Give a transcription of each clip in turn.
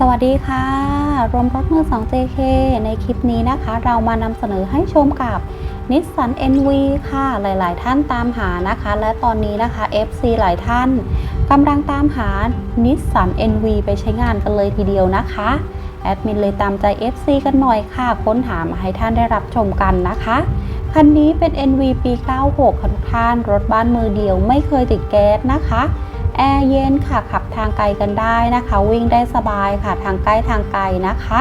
สวัสดีค่ะ รวมรถมือ 2 JK ในคลิปนี้นะคะ เรามานำเสนอให้ชมกับนิสสัน NV ค่ะ หลาย ๆ ท่านตามหานะคะ และตอนนี้นะคะ FC หลายท่านกำลังตามหานิสสัน NV ไปใช้งานกันเลยทีเดียวนะคะ แอดมินเลยตามใจ FC กันหน่อยค่ะ ค้นหามาให้ท่านได้รับชมกันนะคะ คันนี้เป็น NV ปี 96ค่ะทุกท่าน รถบ้านมือเดียวไม่เคยติดแก๊สนะคะ แอร์เย็นค่ะ ขับทางไกลกันได้นะคะ วิ่งได้สบายค่ะ ทางใกล้ทางไกลนะคะ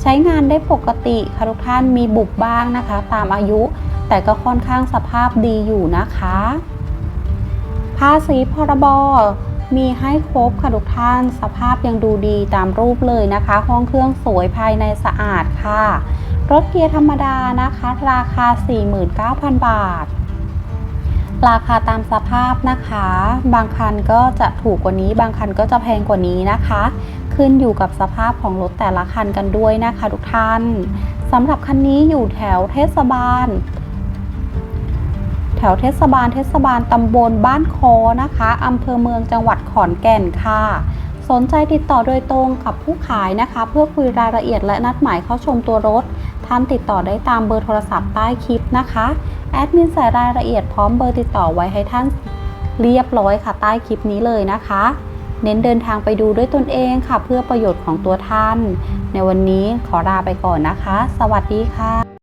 ใช้งานได้ปกติค่ะทุกท่านมีบุบบ้างนะคะ ตามอายุ แต่ก็ค่อนข้างสภาพดีอยู่นะคะ ภาษีพรบมีให้ครบค่ะทุกท่านสภาพยังดูดีตามรูปเลยนะคะ ห้องเครื่องสวยภายในสะอาดค่ะ รถเกียร์ธรรมดานะคะ ราคา 49,000 บาท ราคาตามสภาพนะคะ บางคันก็จะถูกกว่านี้ บางคันก็จะแพงกว่านี้นะคะ ขึ้นอยู่กับสภาพของรถแต่ละคันกันด้วยนะคะทุกท่านสำหรับคันนี้อยู่แถวเทศบาล แถวเทศบาลเทศบาลตำบลบ้านโคนะคะอำเภอเมืองจังหวัดขอนแก่นค่ะสนใจติดต่อโดยตรงกับผู้ขายนะคะ เพื่อคุยรายละเอียดและนัดหมายเข้าชมตัวรถ ท่านติดต่อได้ตามเบอร์โทรศัพท์ใต้คลิปนะคะ แอดมินใส่รายละเอียดพร้อมเบอร์ติดต่อไว้ให้ท่านเรียบร้อยค่ะใต้คลิปนี้เลยนะคะ เน้นเดินทางไปดูด้วยตนเองค่ะ เพื่อประโยชน์ของตัวท่าน ในวันนี้ขอลาไปก่อนนะคะ สวัสดีค่ะ